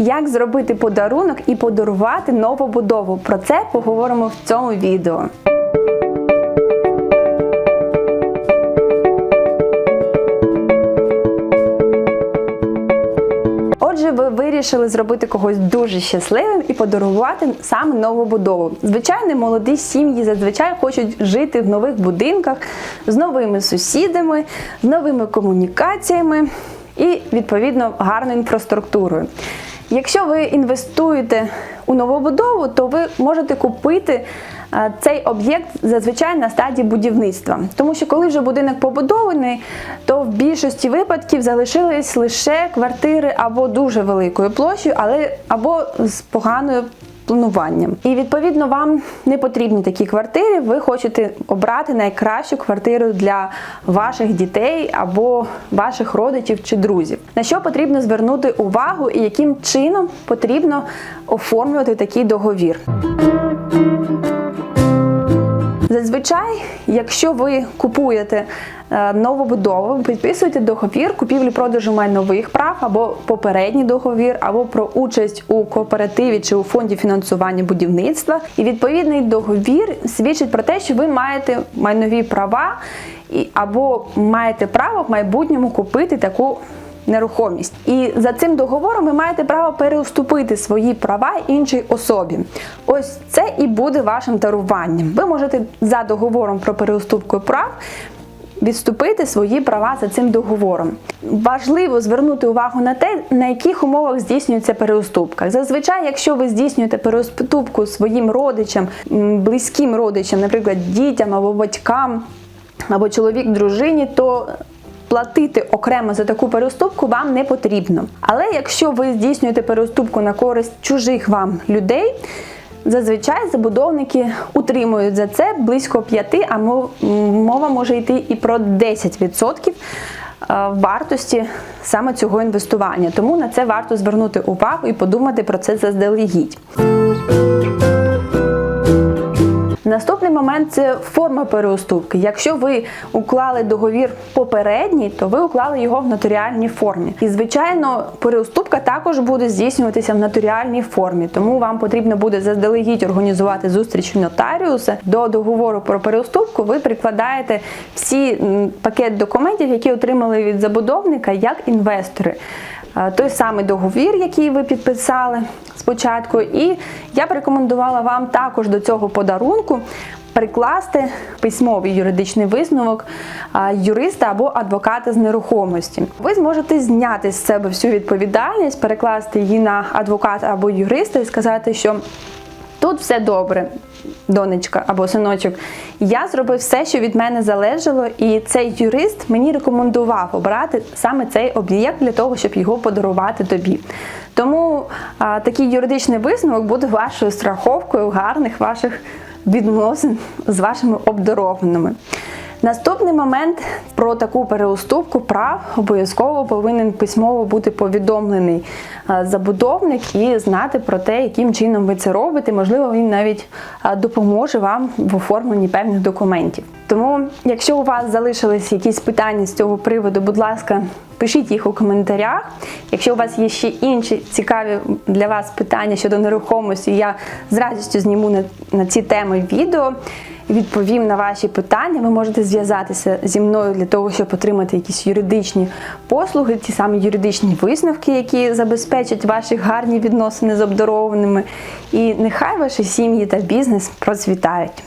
Як зробити подарунок і подарувати новобудову? Про це поговоримо в цьому відео. Отже, ви вирішили зробити когось дуже щасливим і подарувати саме нову будову. Звичайно, молоді сім'ї зазвичай хочуть жити в нових будинках з новими сусідами, з новими комунікаціями і відповідно гарною інфраструктурою. Якщо ви інвестуєте у новобудову, то ви можете купити е, цей об'єкт зазвичай на стадії будівництва. Тому що коли вже будинок побудований, то в більшості випадків залишились лише квартири або дуже великою площею, але або з поганою плануванням. І відповідно вам не потрібні такі квартири. Ви хочете обрати найкращу квартиру для ваших дітей або ваших родичів чи друзів. На що потрібно звернути увагу і яким чином потрібно оформлювати такий договір. Зазвичай, якщо ви купуєте е, нову будову, ви підписуєте договір купівлі-продажу майнових прав або попередній договір, або про участь у кооперативі чи у фонді фінансування будівництва. І відповідний договір свідчить про те, що ви маєте майнові права або маєте право в майбутньому купити таку нерухомість. І за цим договором ви маєте право переуступити свої права іншій особі. Ось це і буде вашим даруванням. Ви можете за договором про переуступку прав. Відступити свої права за цим договором. Важливо звернути увагу на те, на яких умовах здійснюється переуступка. Зазвичай, якщо ви здійснюєте переуступку своїм родичам, близьким родичам, наприклад, дітям або батькам, або чоловік дружині, то платити окремо за таку переуступку вам не потрібно. Але якщо ви здійснюєте переуступку на користь чужих вам людей, зазвичай забудовники утримують за це близько 5, а мова може йти і про 10% е, вартості саме цього інвестування. Тому на це варто звернути увагу і подумати про це заздалегідь. Наступний момент це форма переуступки. Якщо ви уклали договір попередній, то ви уклали його в нотаріальній формі. І звичайно, переуступка також буде здійснюватися в нотаріальній формі, тому вам потрібно буде заздалегідь організувати зустріч у нотаріуса. До договору про переуступку ви прикладаєте всі пакет документів, які отримали від забудовника як інвестори. Е, Той самий договір, який ви підписали спочатку, і я б рекомендувала вам також до цього подарунку прикласти письмовий юридичний висновок юриста або адвоката з нерухомості. Ви зможете зняти з себе всю відповідальність, перекласти її на адвоката або юриста і сказати, що Тут все добре, донечка або синочок. Я зробив все, що від мене залежало, і цей юрист мені рекомендував обрати саме цей об'єкт для того, щоб його подарувати тобі. Тому а, такий юридичний висновок буде вашою страховкою гарних ваших відносин з вашими обдарованими. Наступний момент про таку переуступку прав обов'язково повинен письмово бути повідомлений е, забудовник і знати про те, яким чином ви це робите. Можливо, він навіть е, допоможе вам в оформленні певних документів. Тому, якщо у вас залишились якісь питання з цього приводу, будь ласка, пишіть їх у коментарях. Якщо у вас є ще інші цікаві для вас питання щодо нерухомості, я з радістю зніму на, на ці теми відео відповім на ваші питання. Ви можете зв'язатися зі мною для того, щоб отримати якісь юридичні послуги, ті самі юридичні висновки, які забезпечать ваші гарні відносини з обдарованими. І нехай ваші сім'ї та бізнес процвітають.